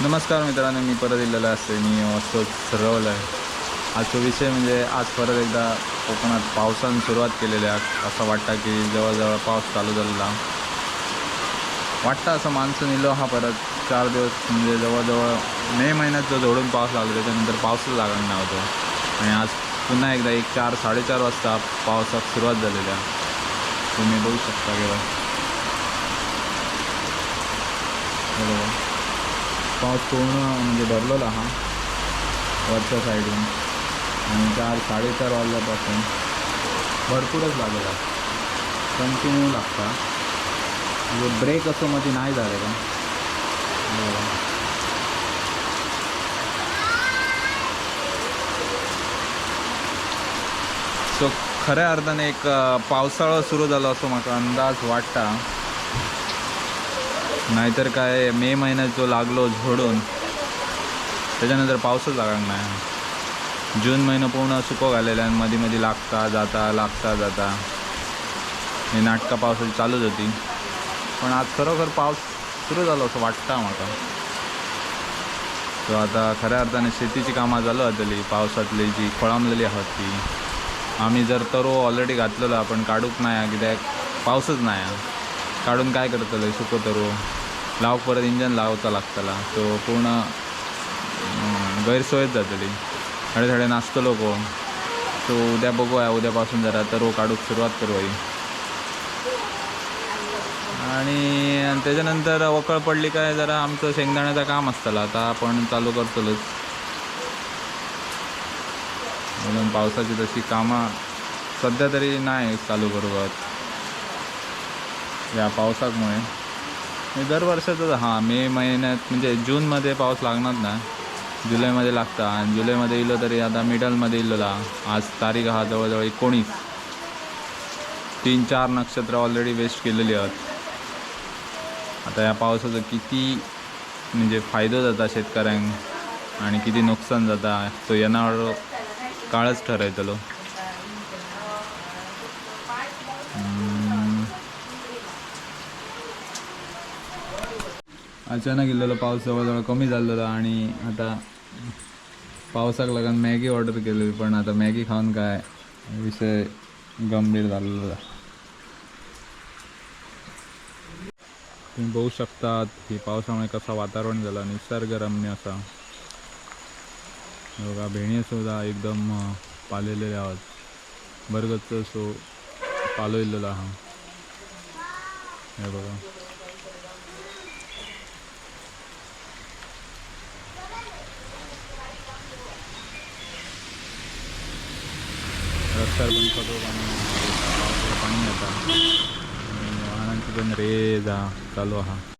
नमस्कार मित्रांनो मी परत दिलेला असते. मी असतो सरवलं आहे. आजचा विषय म्हणजे आज परत एकदा कोकणात पावसानं सुरुवात केलेली आहे. असं वाटतं की जवळजवळ पाऊस चालू झालेला वाटतं असं मान्सून इलो हा परत चार दिवस म्हणजे जवळजवळ मे महिन्यात जो जोडून पाऊस लागला त्याच्यानंतर पाऊसच लागणार नव्हतो. आणि आज पुन्हा एकदा एक चार साडेचार वाजता पावसात सुरुवात झालेली आहे. तुम्ही बघू शकता किंवा पाऊस पूर्ण म्हणजे भरलेला हा वरच्या साईडून आणि चार साडेचार वाजल्यापासून भरपूरच लागला कंटिन्यू लागता. म्हणजे ब्रेक असं मध्ये नाही झालं का सो खऱ्या अर्थाने एक पावसाळो पावसाळा सुरू झाला असं म्हाका अंदाज वाटता. नाहीतर काय मे महिन्यात जो लागलो झोडून त्याच्यानंतर पावसच लागणार नाही. जून महिना पूर्ण सुको घालेला आणि मध्ये मध्ये लागता जाता लागता जाता. हे नाटकं पावसाची चालूच होती. पण आज खरोखर पाऊस सुरू झालो असं वाटतं म्हाका तो आता खऱ्या अर्थाने शेतीची कामां चालू जातली पावसातली जी खोळांबलेली आहात ती. आम्ही जर तरो ऑलरेडी घातलेलो आपण काढूक नाही कित्याक पावसच नाही. काढून काय करतलो सुको तरो? लाव परत इंजन लावचा लागतला. तो पूर्ण गैरसोयच जातली. थोडे थोडे नाचतलो कोण सो उद्या बघूया उद्यापासून जरा तरो काढूक सुरुवात करू आणि त्याच्यानंतर वकळ पडली काय जरा आमचं शेंगदाण्याचं काम असतं आता आपण चालू करतलोच. म्हणून पावसाची तशी कामं सध्या तरी नाही चालू करूयात या पावसामुळे. दर दरवर्षाचं हां मे महिन्यात म्हणजे जूनमध्ये पाऊस लागणार ना. जुलैमध्ये लागता आणि जुलैमध्ये इलो तरी आता मिडलमध्ये इलोला. आज तारीख हा जवळजवळ एकोणीस. तीन चार नक्षत्र ऑलरेडी वेस्ट केलेली आहेत. आता या पावसाचं किती म्हणजे फायदो जाता शेतकऱ्यांक आणि किती नुकसान जाता तो येणार काळच ठरयतलो अचानक इल्लेलो पाऊस जवळजवळ कमी झालेलो आणि आता पावसाक लागून मॅगी ऑर्डर केली पण आता मॅगी खाऊन काय? विषय गंभीर झालेला तुम्ही बघू शकतात की पावसामुळे कसा वातावरण झालं निसर्गरम्य असा. बघा भेणी सुद्धा एकदम अं, पालेलेले आहोत. बरगच सो पालोलेला आहा हे बघा. रस्त्यावर पण खडो पाणी पावसाचं पाणी वाहनांची पण रे जा चालू आहा.